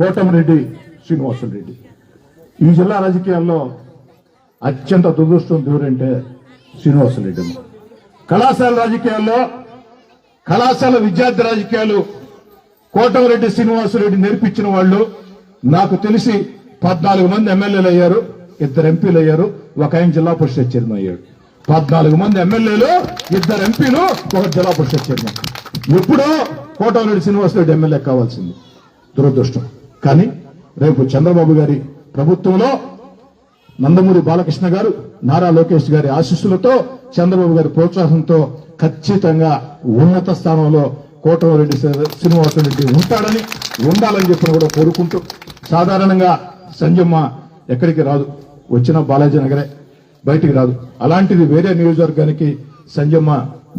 కోటమిరెడ్డి శ్రీనివాసులరెడ్డి ఈ జిల్లా రాజకీయాల్లో అత్యంత దురదృష్టం దూరంటే శ్రీనివాసులరెడ్డి రెడ్డి కళాశాల రాజకీయాల్లో కళాశాల విద్యార్థి రాజకీయాలు కోటమిరెడ్డి శ్రీనివాసరెడ్డి నేర్పించిన వాళ్ళు నాకు తెలిసి పద్నాలుగు మంది ఎమ్మెల్యేలు అయ్యారు ఇద్దరు ఎంపీలు అయ్యారు ఒక ఆయన జిల్లా పరిషత్ చైర్మన్ అయ్యాడు. పద్నాలుగు మంది ఎమ్మెల్యేలు ఇద్దరు ఎంపీలు ఒక జిల్లా పరిషత్ చైర్మన్. ఎప్పుడో కోటమిరెడ్డి శ్రీనివాసరెడ్డి ఎమ్మెల్యే కావాల్సింది. దురదృష్టం. కానీ రేపు చంద్రబాబు గారి ప్రభుత్వంలో నందమూరి బాలకృష్ణ గారు నారా లోకేష్ గారి ఆశీస్సులతో చంద్రబాబు గారి ప్రోత్సాహంతో ఖచ్చితంగా ఉన్నత స్థానంలో కోటమరెడ్డి శ్రీనివాసరెడ్డి ఉంటాడని ఉండాలని చెప్పిన కూడా కోరుకుంటూ సాధారణంగా సంజమ్మ ఎక్కడికి రాదు. వచ్చిన బాలాజీ నగరే బయటికి రాదు. అలాంటిది వేరే నియోజకవర్గానికి సంజమ్మ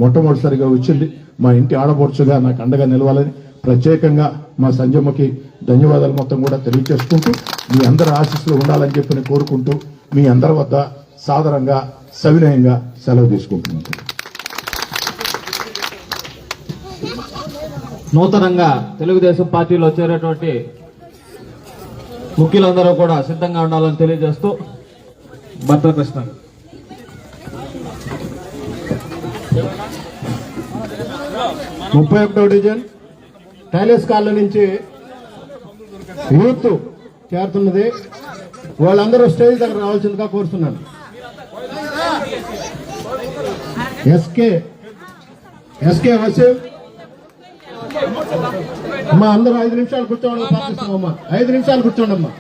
మొట్టమొదటిసారిగా వచ్చింది. మా ఇంటి ఆడపడుచుగా నాకు అండగా నిలవాలని ప్రత్యేకంగా మా సంజమ్మకి ధన్యవాదాలు మొత్తం కూడా తెలియజేసుకుంటూ మీ అందరి ఆశీస్సులు ఉండాలని చెప్పి కోరుకుంటూ మీ అందరి వద్ద సాదరంగా సవినయంగా సెలవు తీసుకుంటున్నాను నూతనంగా తెలుగుదేశం పార్టీలో చేరేటువంటి ముఖ్యులందరూ కూడా సిద్ధంగా ఉండాలని తెలియజేస్తూ భర్త కృష్ణ ముప్పై ఒకటో డివిజన్. టైలర్స్ కాలనీ నుంచి యూత్ చేరుతున్నది. వాళ్ళందరూ స్టేజ్ దగ్గర రావాల్సిందిగా కోరుతున్నాను. S K S K Waseem. అమ్మా అందరూ ఐదు నిమిషాలు కూర్చోండి ప్రార్థిస్తున్నామమ్మా ఐదు నిమిషాలు కూర్చోండి అమ్మా